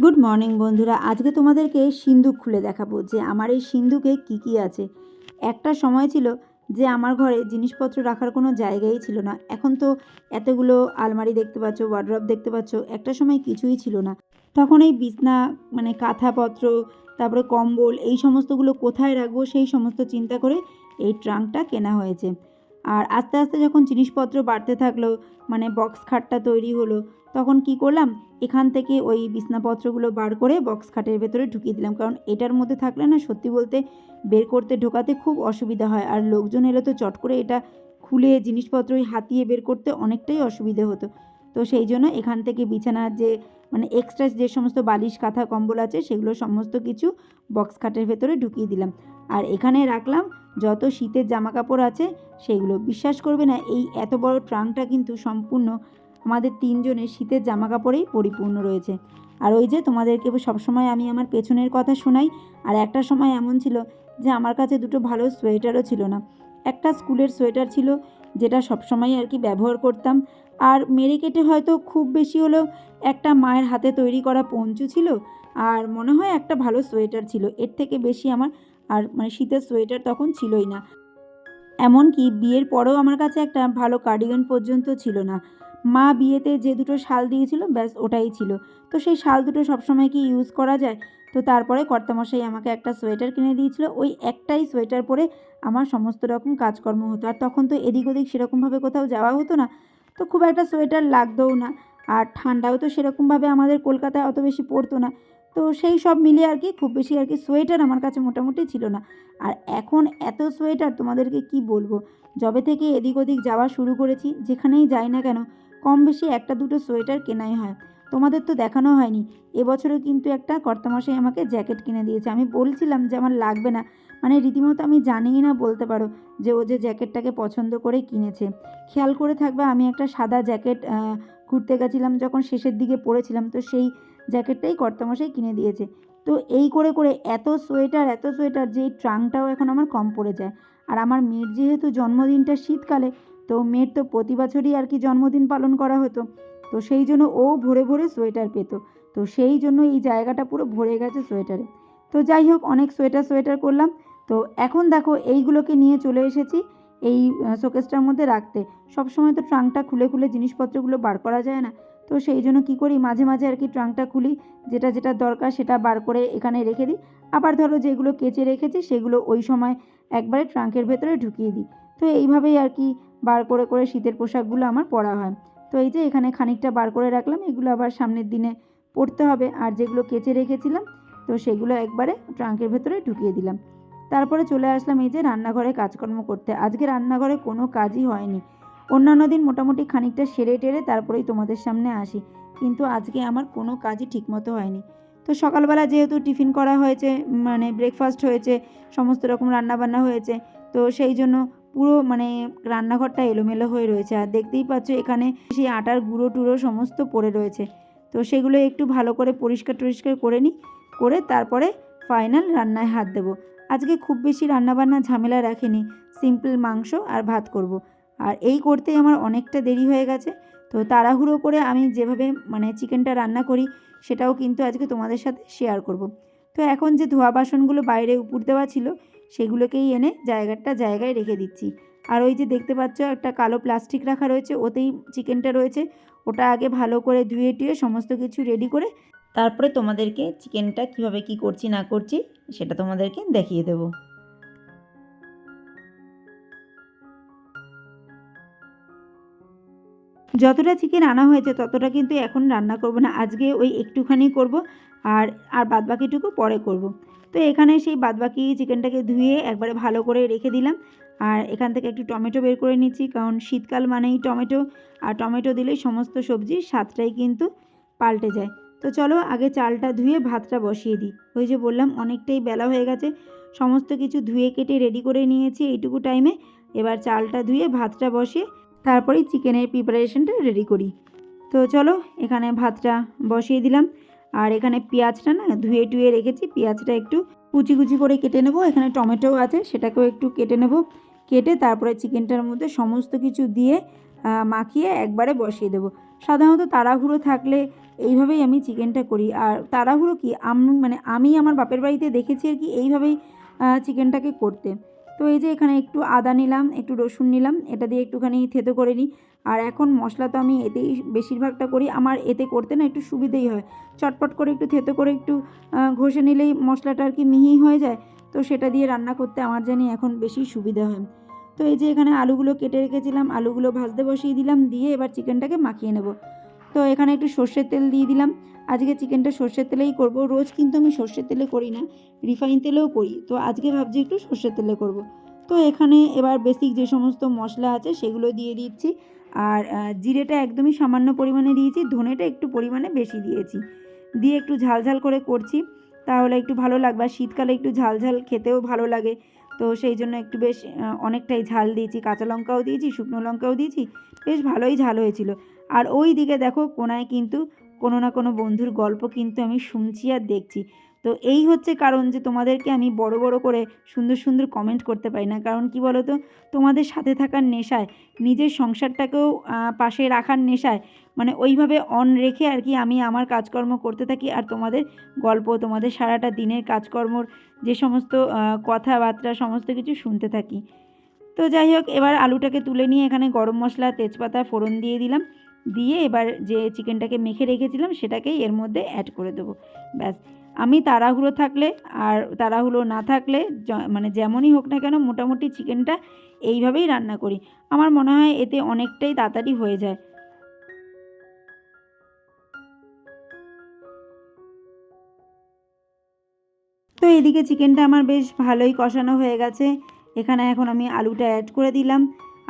Good morning বন্ধুরা। আজকে তোমাদেরকে সিন্ধুক খুলে দেখাবো যে আমার এই সিন্ধুকে কি কি আছে। একটা সময় ছিল যে আমার ঘরে জিনিসপত্র রাখার কোনো জায়গাই ছিল না। এখন তো এতগুলো আলমারি দেখতে পাচ্ছ ওয়ার্ড্রপ দেখতে পাচ্ছ, একটা সময় কিছুই ছিল না। তখন এই বিছনা মানে কাঁথাপত্র, তারপরে কম্বল, এই সমস্তগুলো কোথায় রাখব সেই সমস্ত চিন্তা করে এই ট্রাঙ্কটা কেনা হয়েছে। আর আস্তে আস্তে যখন জিনিসপত্র বাড়তে থাকল মানে বক্স খাটটা তৈরি হলো, তখন কি করলাম? এখান থেকে ওই বিছনাপত্রগুলো বার করে বক্স খাটের ভেতরে ঢুকিয়ে দিলাম। কারণ এটার মধ্যে থাকলে না, সত্যি বলতে বের করতে, ঢোকাতে খুব অসুবিধা হয়। আর লোকজন এলে তো চট করে এটা খুলে জিনিসপত্র ওই হাতিয়ে বের করতে অনেকটাই অসুবিধে হতো। তো সেই জন্য এখান থেকে বিছানার যে মানে এক্সট্রা যে সমস্ত বালিশ, কাঁথা, কম্বল আছে, সেগুলো সমস্ত কিছু বক্স খাটের ভেতরে ঢুকিয়ে দিলাম। আর এখানে রাখলাম যত শীতের জামা কাপড় আছে সেইগুলো বিশ্বাস করবে না, এই এত বড় ট্রাঙ্কটা কিন্তু সম্পূর্ণ আমাদের তিনজনের শীতের জামা কাপড়েই পরিপূর্ণ রয়েছে। আর ওই যে তোমাদেরকে সবসময় আমি আমার পেছনের কথা শোনাই, আর একটা সময় এমন ছিল যে আমার কাছে দুটো ভালো সোয়েটারও ছিল না। একটা স্কুলের সোয়েটার ছিল, যেটা সবসময় আর কি ব্যবহার করতাম। আর মেরে কেটে হয়তো খুব বেশি হলেও একটা মায়ের হাতে তৈরি করা পঞ্চু ছিল। আর মনে হয় একটা ভালো সোয়েটার ছিল। এর থেকে বেশি আমার আর মানে শীতের সোয়েটার তখন ছিলই না। এমনকি বিয়ের পরেও আমার কাছে একটা ভালো কার্ডিগান পর্যন্ত ছিল না। মা বিয়েতে যে দুটো শাল দিয়েছিল, ব্যাস ওটাই ছিল। তো সেই শাল দুটো সবসময় কি ইউজ করা যায়? তো তারপরে কর্তামশাই আমাকে একটা সোয়েটার কিনে দিয়েছিল। ওই একটাই সোয়েটার পরে আমার সমস্ত রকম কাজকর্ম হতো। আর তখন তো এদিক ওদিক সেরকমভাবে কোথাও যাওয়া হতো না। তো খুব একটা সোয়েটার লাগতোও না। আর ঠান্ডাও তো সেরকমভাবে আমাদের কলকাতায় অত বেশি পড়তো না। তো সেই সব মিলিয়ে আর কি খুব বেশি আর কি সোয়েটার আমার কাছে মোটামুটি ছিল না। আর এখন এত সোয়েটার তোমাদেরকে কি বলব? যবে থেকে এদিক ওদিক যাওয়া শুরু করেছি, যেখানেই যাই না কেন, কম বেশি একটা দুটো সোয়েটার কেনাই হয়। তোমাদের তো দেখানো হয়নি। এবছরও কিন্তু একটা কর্তামশাই আমাকে জ্যাকেট কিনে দিয়েছে। আমি বলছিলাম যে আমার লাগবে না। মানে রীতিমতো আমি জানিই না বলতে পারো যে ও যে জ্যাকেটটাকে পছন্দ করে কিনেছে। খেয়াল করে থাকবে, আমি একটা সাদা জ্যাকেট ঘুরতে গেছিলাম যখন শেষের দিকে পরেছিলাম, তো সেই জ্যাকেটটাই কর্তামশাই কিনে দিয়েছে। তো এই করে করে এত সোয়েটার এত সোয়েটার যে এই ট্রাঙ্কটাও এখন আমার কম পড়ে যায়। আর আমার মেয়ের যেহেতু জন্মদিনটা শীতকালে, তো মেয়ের তো প্রতি বছরই আর কি জন্মদিন পালন করা হতো। তো সেই জন্য ও ভরে ভরে সোয়েটার পেতো। তো সেই জন্য এই জায়গাটা পুরো ভরে গেছে সোয়েটারে। তো যাই হোক, অনেক সোয়েটার সোয়েটার করলাম। তো এখন দেখো, এইগুলোকে নিয়ে চলে এসেছি এই শোকেসটার মধ্যে রাখতে। সবসময় তো ট্রাঙ্কটা খুলে খুলে জিনিসপত্রগুলো বার করা যায় না। তো সেই জন্য কী করি, মাঝে মাঝে আর কি ট্রাঙ্কটা খুলি, যেটা যেটা দরকার সেটা বার করে এখানে রেখে দিই। আবার ধরো যেগুলো কেচে রেখেছি, সেগুলো ওই সময় একবারে ট্রাঙ্কের ভেতরে ঢুকিয়ে দিই। তো এইভাবেই আর কি বার করে করে শীতের পোশাকগুলো আমার পরা হয়। তো এই যে এখানে খানিকটা বার করে রাখলাম, এগুলো আবার সামনের দিনে পড়তে হবে। আর যেগুলো কেচে রেখেছিলাম, তো সেগুলো একবারে ট্রাঙ্কের ভেতরে ঢুকিয়ে দিলাম। তারপরে চলে আসলাম এই যে রান্নাঘরে কাজকর্ম করতে। আজকে রান্নাঘরে কোনো কাজই হয়নি। অন্যান্য দিন মোটামুটি খানিকটা সেরে টেরে তারপরেই তোমাদের সামনে আসি। কিন্তু আজকে আমার কোনো কাজই ঠিকমতো হয়নি। তো সকালবেলা যেহেতু টিফিন করা হয়েছে মানে ব্রেকফাস্ট হয়েছে, সমস্ত রকম রান্নাবান্না হয়েছে, তো সেই জন্য পুরো মানে রান্নাঘরটা এলোমেলো হয়ে রয়েছে আর দেখতেই পাচ্ছ এখানে সেই আটার গুঁড়ো টুড়ো সমস্ত পড়ে রয়েছে তো সেগুলো একটু ভালো করে পরিষ্কার টরিষ্কার করে নিই, করে তারপরে ফাইনাল রান্নায় হাত দেবো আজকে খুব বেশি রান্নাবান্না ঝামেলা রাখিনি সিম্পল মাংস আর ভাত করব। আর এই করতেই আমার অনেকটা দেরি হয়ে গেছে তো তাড়াহুড়ো করে আমি যেভাবে মানে চিকেনটা রান্না করি, সেটাও কিন্তু আজকে তোমাদের সাথে শেয়ার করব। তো এখন যে ধোয়া বাসনগুলো বাইরে উপর দেওয়া ছিল সেগুলোকেই এনে জায়গাটা জায়গায় রেখে দিচ্ছি। আর ওই যে দেখতে পাচ্ছ একটা কালো প্লাস্টিক রাখা রয়েছে, ওতেই চিকেনটা রয়েছে। ওটা আগে ভালো করে ধুয়ে টুয়ে সমস্ত কিছু রেডি করে তারপরে তোমাদেরকে চিকেনটা কীভাবে কি করছি, না করছি, সেটা তোমাদেরকে দেখিয়ে দেবো। যতটা চিকেন আনা হয়েছে, ততটা কিন্তু এখন রান্না করব না। আজকে ওই একটুখানি করব আর আর বাদবাকিটুকু পরে করব। তো এখানে সেই বাদবাকি চিকেনটাকে ধুয়ে একবারে ভালো করে রেখে দিলাম। আর এখান থেকে একটু টমেটো বের করে নিচ্ছি, কারণ শীতকাল মানেই টমেটো। আর টমেটো দিলেই সমস্ত সবজির স্বাদটাই কিন্তু পাল্টে যায়। তো চলো আগে চালটা ধুয়ে ভাতটা বসিয়ে দিই। ওই যে বললাম, অনেকটাই বেলা হয়ে গেছে। সমস্ত কিছু ধুয়ে কেটে রেডি করে নিয়েছি এইটুকু টাইমে এবার চালটা ধুয়ে ভাতটা বসিয়ে তারপরেই চিকেনের প্রিপারেশনটা রেডি করি। তো চলো এখানে ভাতটা বসিয়ে দিলাম। আর এখানে পেঁয়াজটা না ধুয়ে টুয়ে রেখেছি, পেঁয়াজটা একটু কুচি কুচি করে কেটে নেব। এখানে টমেটোও আছে, সেটাকেও একটু কেটে নেব। কেটে তারপরে চিকেনটার মধ্যে সমস্ত কিছু দিয়ে মাখিয়ে একবারে বসিয়ে দেবো। সাধারণত তাড়াহুড়ো থাকলে এইভাবেই আমি চিকেনটা করি। আর তাড়াহুড়ো কি? আমি মানে আমি আমার বাপের বাড়িতে দেখেছি আর কি এইভাবেই চিকেনটাকে করতে। তো এই যে এখানে একটু আদা নিলাম, একটু রসুন নিলাম, এটা দিয়ে একটুখানি থেতো করে নিই। আর এখন মশলা তো আমি এতেই বেশিরভাগটা করি। আমার এতে করতে না একটু সুবিধেই হয়। চটপট করে একটু থেতো করে একটু ঘষে নিলেই মশলাটা আর কি মিহি হয়ে যায়। তো সেটা দিয়ে রান্না করতে আমার জানি এখন বেশি সুবিধা হয়। তো এই যে এখানে আলুগুলো কেটে রেখেছিলাম, আলুগুলো ভাজতে বসিয়ে দিলাম, দিয়ে এবার চিকেনটাকে মাখিয়ে নেব। তো এখানে একটু সর্ষের তেল দিয়ে দিলাম। আজকে চিকেনটা সর্ষের তেলেই করব। রোজ কিন্তু আমি সর্ষের তেলে করি না, রিফাইন তেলেও করি। তো আজকে ভাবছি একটু সর্ষের তেলে করব। তো এখানে এবার বেসিক যে সমস্ত মশলা আছে সেগুলো দিয়ে দিচ্ছি। আর জিরেটা একদমই সামান্য পরিমাণে দিয়েছি, ধনেটা একটু পরিমাণে বেশি দিয়েছি। দিয়ে একটু ঝাল ঝাল করে করছি, তাহলে একটু ভালো লাগবে। আর শীতকালে একটু ঝাল ঝাল খেতেও ভালো লাগে। তো সেই জন্য একটু বেশ অনেকটাই ঝাল দিয়েছি। কাঁচা লঙ্কাও দিয়েছি, শুকনো লঙ্কাও দিয়েছি, বেশ ভালোই ঝাল হয়েছিল। আর ওই দিকে দেখো কোনায় কিন্তু কোনো না কোনো বন্ধুর গল্প কিন্তু আমি শুনছি আর দেখছি। তো এই হচ্ছে কারণ যে তোমাদেরকে আমি বড় বড় করে সুন্দর সুন্দর কমেন্ট করতে পারি না। কারণ কি বলো তো তোমাদের সাথে থাকার নেশায়, নিজের সংসারটাকেও পাশে রাখার নেশায় মানে ওইভাবে অন রেখে আর কি আমি আমার কাজকর্ম করতে থাকি আর তোমাদের গল্প, তোমাদের সারাটা দিনের কাজকর্মর যে সমস্ত কথাবার্তা, সমস্ত কিছু শুনতে থাকি। তো যাই হোক, এবার আলুটাকে তুলে নিয়ে এখানে গরম মশলা, তেজপাতা, ফোড়ন দিয়ে দিলাম। দিয়ে এবার যে চিকেনটাকে মেখে রেখেছিলাম, সেটাকেই এর মধ্যে অ্যাড করে দেবো। ব্যাস। আমি তাড়াহুড়ো থাকলে আর তাড়াহুড়ো না থাকলে মানে যেমনই হোক না কেন মোটামুটি চিকেনটা এইভাবেই রান্না করি। আমার মনে হয় এতে অনেকটাই তাড়াতাড়ি হয়ে যায়। তো এদিকে চিকেনটা আমার বেশ ভালোই কষানো হয়ে গেছে। এখানে এখন আমি আলুটা অ্যাড করে দিলাম।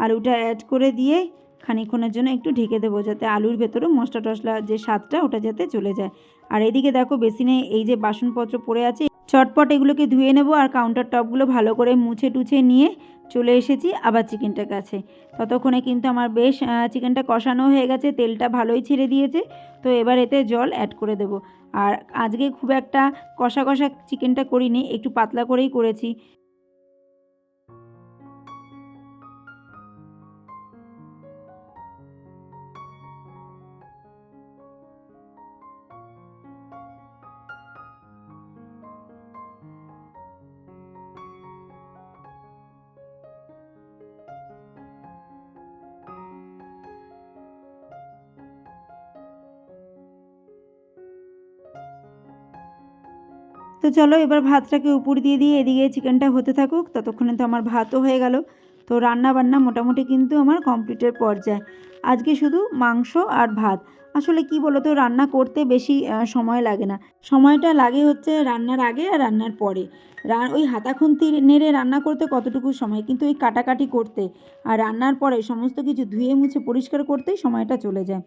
আলুটা অ্যাড করে দিয়ে খানিকক্ষণের জন্য একটু ঢেকে দেবো যাতে আলুর ভেতরেও মশলা টশলা যে স্বাদটা ওটা যাতে চলে যায়। আর এদিকে দেখো বেসিনে এই যে বাসনপত্র পড়ে আছে, চটপট এগুলোকে ধুয়ে নেব আর কাউন্টার টপগুলো ভালো করে মুছে টুছে নিয়ে চলে এসেছি আবার চিকেনটার কাছে। ততক্ষণে কিন্তু আমার বেশ চিকেনটা কষানো হয়ে গেছে, তেলটা ভালোই ছেড়ে দিয়েছে, তো এবার এতে জল অ্যাড করে দেবো। আর আজকে খুব একটা কষা কষা চিকেনটা করিনি, একটু পাতলা করেই করেছি। তো চলো এবার ভাতটাকে উপর দিয়ে দিয়ে এদিকে চিকেনটা হতে থাকুক, ততক্ষণে তো আমার ভাতও হয়ে গেল। তো রান্না বান্না মোটামুটি কিন্তু আমার কমপ্লিটের পর্যায়ে। আজকে শুধু মাংস আর ভাত। আসলে কি বলো তো রান্না করতে বেশি সময় লাগে না। সময়টা লাগে হচ্ছে রান্নার আগে আর রান্নার পরে। ওই হাতা খুন্তি নেড়ে রান্না করতে কতটুকু সময়? কিন্তু ওই কাটাকাটি করতে আর রান্নার পরে সমস্ত কিছু ধুয়ে মুছে পরিষ্কার করতেই সময়টা চলে যায়।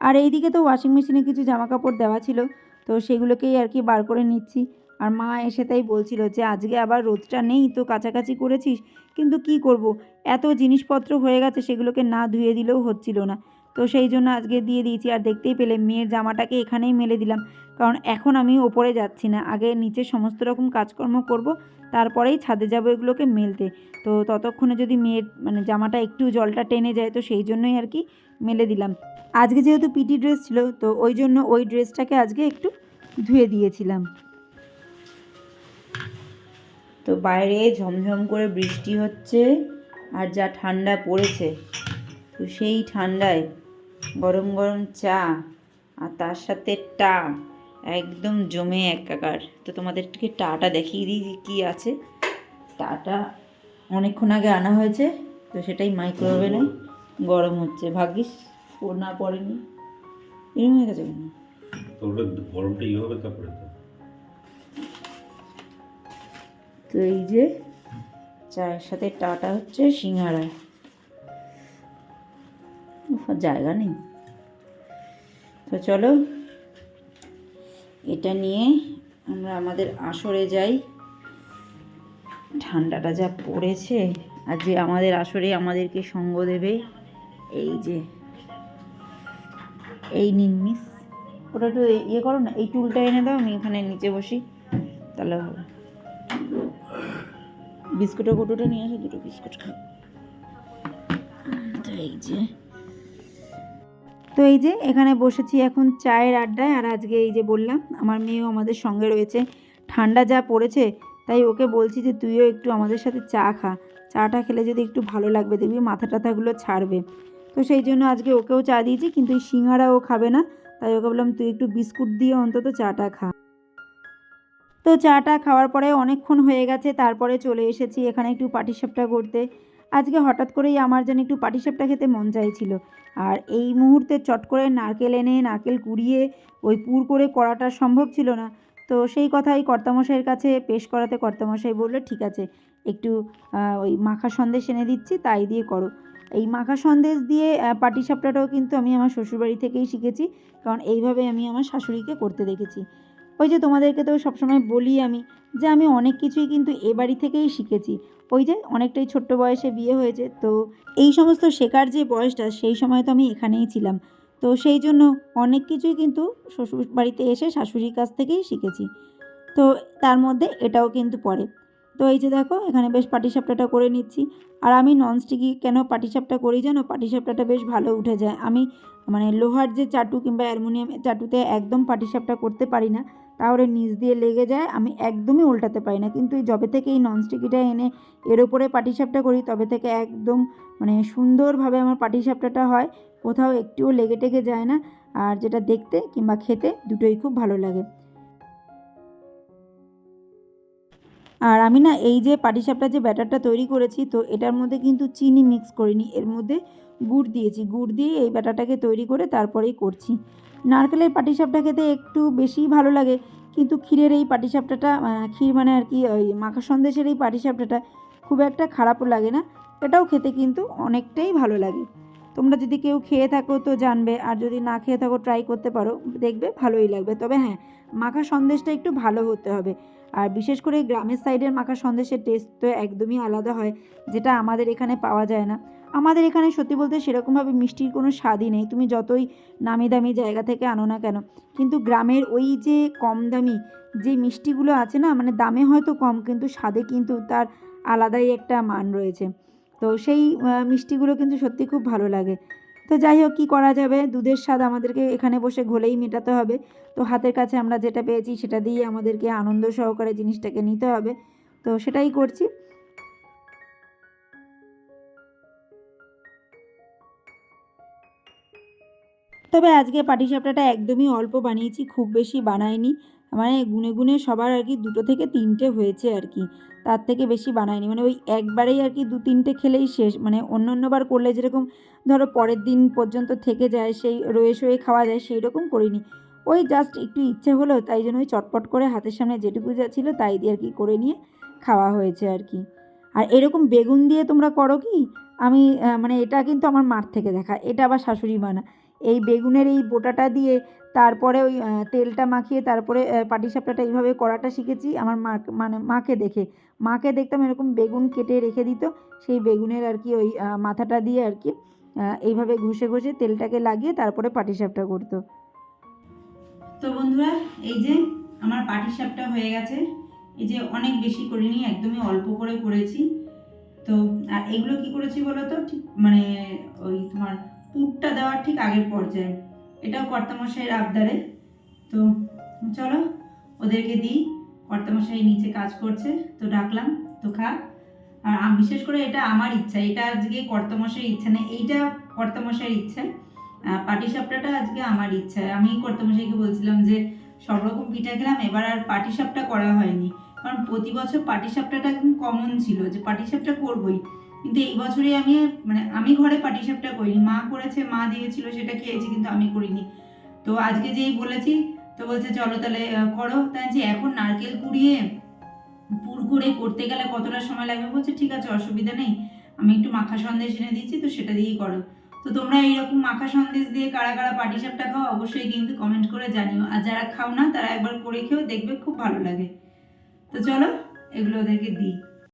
আর এইদিকে তো ওয়াশিং মেশিনে কিছু জামা কাপড় দেওয়া ছিল, তো সেগুলোকেই আর কি বার করে নিচ্ছি। আর মা এসে তাই বলছিল যে, আজকে আবার রোদটা নেই তো কাছাকাছি করেছিস, কিন্তু কি করব? এত জিনিসপত্র হয়ে গেছে, সেগুলোকে না ধুয়ে দিলেও হচ্ছিল না। তো সেই জন্য আজকে দিয়ে দিয়েছি, আর দেখতেই পেলে মেয়ের জামাটাকে এখানেই মেলে দিলাম। কারণ এখন আমি ওপরে যাচ্ছি না, আগে নিচে সমস্ত রকম কাজকর্ম করব, তারপরেই ছাদে যাব এগুলোকে মেলতে। তো ততক্ষণে যদি মেয়ের মানে জামাটা একটু জলটা টেনে যায়, তো সেই জন্যই আর কি মেলে দিলাম। আজকে যেহেতু পিটি ড্রেস ছিল, তো ওই জন্য ওই ড্রেসটাকে আজকে একটু ধুয়ে দিয়েছিলাম। তো বাইরে ঝমঝম করে বৃষ্টি হচ্ছে আর যা ঠান্ডা পড়েছে। তো সেই ঠান্ডায় গরম গরম চা আর তার সাথে টা একদম জমে একাকার। তো তোমাদেরকে টাটা দেখিয়ে দিই কী আছে। টাটা অনেকক্ষণ আগে আনা হয়েছে, তো সেটাই মাইক্রোওভেনে গরম হচ্ছে। ভাগ্যিস ও না পড়েনি। এরকম হয়ে গেছে কেন? গরমটা ইয়ে হবে তো এই যে চায়ের সাথে টাটা হচ্ছে সিঙ্গারা। জায়গা নেই। তো চলো, এটা নিয়ে আমরা আমাদের আসরে যাই। ঠান্ডাটা যা পড়েছে, আর যে আমাদের আসরে আমাদেরকে সঙ্গ দেবে, এই যে। এই নিনমিস ওটা একটু ইয়ে করো না, এই টুলটা এনে দাও, আমি এখানে নিচে বসি। তাহলে হবে। বিস্কুটের কৌটোটা নিয়ে আসো দুটো বিস্কুট খাও। তো এই যে। তো এই যে এখানে বসেছি এখন চায়ের আড্ডায়, আর আজকে এই যে বললাম, আমার মেয়েও আমাদের সঙ্গে রয়েছে। ঠান্ডা যা পড়েছে, তাই ওকে বলছি যে তুইও একটু আমাদের সাথে চা খা। চাটা খেলে যদি একটু ভালো লাগবে, দেখবি মাথা টাথাগুলো ছাড়বে। তো সেই জন্য আজকে ওকেও চা দিয়েছি, কিন্তু এই সিঙ্গারা ও খাবে না। তাই ওকে বললাম, তুই একটু বিস্কুট দিয়ে অন্তত চাটা খা। তো চাটা খাওয়ার পরে অনেকক্ষণ হয়ে গেছে, তারপরে চলে এসেছি এখানে একটু পাটিসাপটা করতে আজকে হঠাৎ করেই আমার যেন একটু পাটিসাপটা খেতে মন চাইছিল। আর এই মুহূর্তে চট করে নারকেল এনে, নারকেল কুড়িয়ে, ওই পুর করে করাটা সম্ভব ছিল না। তো সেই কথাই কর্তামশাইয়ের কাছে পেশ করাতে কর্তামশাই বলল, ঠিক আছে, একটু ওই মাখা সন্দেশ এনে দিচ্ছি, তাই দিয়ে করো। এই মাখা সন্দেশ দিয়ে পাটিসাপটাটাও কিন্তু আমি আমার শ্বশুরবাড়ি থেকেই শিখেছি, কারণ এইভাবে আমি আমার শাশুড়িকে করতে দেখেছি। ওই যে তোমাদেরকে তো সবসময় বলি আমি যে আমি অনেক কিছুই কিন্তু এ বাড়ি থেকেই শিখেছি। ওই যে অনেকটাই ছোট্ট বয়সে বিয়ে হয়েছে, তো এই সমস্ত শেখার যে বয়সটা সেই সময় তো আমি এখানেই ছিলাম। তো সেই জন্য অনেক কিছুই কিন্তু শ্বশুর বাড়িতে এসে শাশুড়ির কাছ থেকেই শিখেছি। তো তার মধ্যে এটাও কিন্তু পড়ে। তো এই যে দেখো, এখানে বেশ পাটিসাপটাটা করে নিচ্ছি। আর আমি ননস্টিকি কেন পাটিসাপটা করি জানো? পাটিসাপটাটা বেশ ভালো উঠে যায়। আমি মানে লোহার যে চাটু কিংবা অ্যালুমিনিয়ামের চাটুতে একদম পাটিসাপটা করতে পারি না। তাহলে নিচ দিয়ে লেগে যায়, আমি একদমই উল্টাতে পারি না। কিন্তু এই যবে থেকে এই ননস্টিকিটা এনে এর ওপরে পাটিসাপটা করি, তবে থেকে একদম মানে সুন্দরভাবে আমার পাটিসাপটাটা হয়, কোথাও একটুও লেগে টেগে যায় না। আর যেটা দেখতে কিংবা খেতে দুটোই খুব ভালো লাগে। আর আমি না এই যে পাটিসাপটা যে ব্যাটারটা তৈরি করেছি, তো এটার মধ্যে কিন্তু চিনি মিক্স করিনি। এর মধ্যে গুড় দিয়েছি। গুড় দিয়ে এই ব্যাটারটাকে তৈরি করে তারপরেই করছি। নারকেলের পাটিসাপটা খেতে একটু বেশিই ভালো লাগে, কিন্তু ক্ষীরের এই পাটিসাপটাটা ক্ষীর মানে আর কি, ওই মাখা সন্দেশের এই পাটিসাপটাটা খুব একটা খারাপও লাগে না, এটাও খেতে কিন্তু অনেকটাই ভালো লাগে। তোমরা যদি কেউ খেয়ে থাকো তো জানবে, আর যদি না খেয়ে থাকো ট্রাই করতে পারো, দেখবে ভালোই লাগবে। তবে হ্যাঁ মাখা সন্দেশটা একটু ভালো হতে হবে। আর বিশেষ করে গ্রামের সাইডের মাখা সন্দেশের টেস্ট তো একদমই আলাদা হয়, যেটা আমাদের এখানে পাওয়া যায় না। আমাদের এখানে সত্যি বলতে সেরকমভাবে মিষ্টির কোনো স্বাদই নেই। তুমি যতই নামি দামি জায়গা থেকে আনো না কেন, কিন্তু গ্রামের ওই যে কম দামি যে মিষ্টিগুলো আছে না মানে দামে হয়তো কম, কিন্তু স্বাদে কিন্তু তার আলাদাই একটা মান রয়েছে। তো সেই মিষ্টিগুলো কিন্তু সত্যি খুব ভালো লাগে। তো যাই হোক, কী করা যাবে? দুধের স্বাদ আমাদেরকে এখানে বসে ঘোলেই মেটাতে হবে। তো হাতের কাছে আমরা যেটা পেয়েছি, সেটা দিয়ে আমাদেরকে আনন্দ সহকারে জিনিসটাকে নিতে হবে। তো সেটাই করছি। তবে আজকে পাটিসাপটাটা একদমই অল্প বানিয়েছি, খুব বেশি বানাইনি। মানে গুনে গুনে সবার আর কি দুটো থেকে তিনটে হয়েছে আর কি। তার থেকে বেশি বানাইনি। মানে ওই একবারেই আর কি দু তিনটে খেলেই শেষ। মানে অন্য অন্যবার করলে যেরকম ধরো পরের দিন পর্যন্ত থেকে যায়, সেই রয়ে শয়ে খাওয়া যায়, সেই রকম করিনি। ওই জাস্ট একটু ইচ্ছে হলো, তাই জন্য ওই চটপট করে হাতের সামনে যেটুকু যা ছিল তাই দিয়ে আর কি করে নিয়ে খাওয়া হয়েছে আর কি। আর এরকম বেগুন দিয়ে তোমরা করো কি? আমি মানে এটা কিন্তু আমার মার থেকে দেখা। এটা আবার শাশুড়ি মানা এই বেগুনের এই বোটাটা দিয়ে তারপরে ওই তেলটা মাখিয়ে তারপরে পাটিসাপটাটা এইভাবে করাটা শিখেছি আমার মা মানে মাকে দেখে। মাকে দেখতাম এরকম বেগুন কেটে রেখে দিত, সেই বেগুনের আর কি ওই মাথাটা দিয়ে আর কি এইভাবে ঘষে ঘষে তেলটাকে লাগিয়ে তারপরে পাটিসাপটা করতো। তো বন্ধুরা, এই যে আমার পাটিসাপটা হয়ে গেছে, এই যে অনেক বেশি করিনি, একদমই অল্প করে করেছি। তো, আর এগুলো কি করেছি বলো তো ঠিক মানে ওই তোমার পুরটা দেওয়ার ঠিক আগের পর্যায়ে। এটাও কর্তামশাইয়ের আবদারে। তো চলো, ওদেরকে দিই। কর্তামশাই নিচে কাজ করছে, তো ডাকলাম, তো খা আর বিশেষ করে এটা আমার ইচ্ছা, এটা আজকে কর্তামশাইয়ের ইচ্ছা না, এইটা কর্তামশাইয়ের ইচ্ছা। পাটিসাপটাটা আজকে আমার ইচ্ছা। আমি কর্তামশাইকে বলছিলাম যে, সব রকম পিঠা খেলাম, এবার আর পাটিসাপটা করা হয়নি। কারণ প্রতি বছর পাটিসাপটাটা একদম কমন ছিল যে, পাটিসাপটা করবই। কিন্তু এই বছরে আমি মানে আমি ঘরে পাটিসাপটা করিনি। মা করেছে, মা দিয়েছিল, সেটা খেয়েছি, কিন্তু আমি করিনি। তো আজকে যেই বলেছি, তো বলছে, চলো তাহলে করো। তাই যে এখন নারকেল কুড়িয়ে পুর করে করতে গেলে কতটা সময় লাগবে? বলছে, ঠিক আছে, অসুবিধা নেই। আমি একটু মাখা সন্দেশ এনে দিচ্ছি, তো সেটা দিয়েই করো। তো তোমরা এইরকম মাখা সন্দেশ দিয়ে কারা কারা পাটিসাপটা খাও, অবশ্যই কিন্তু কমেন্ট করে জানিও। আর যারা খাও না, তারা একবার করে খেয়েও দেখবে খুব ভালো লাগে। তো চলো, এগুলো ওদেরকে দিই।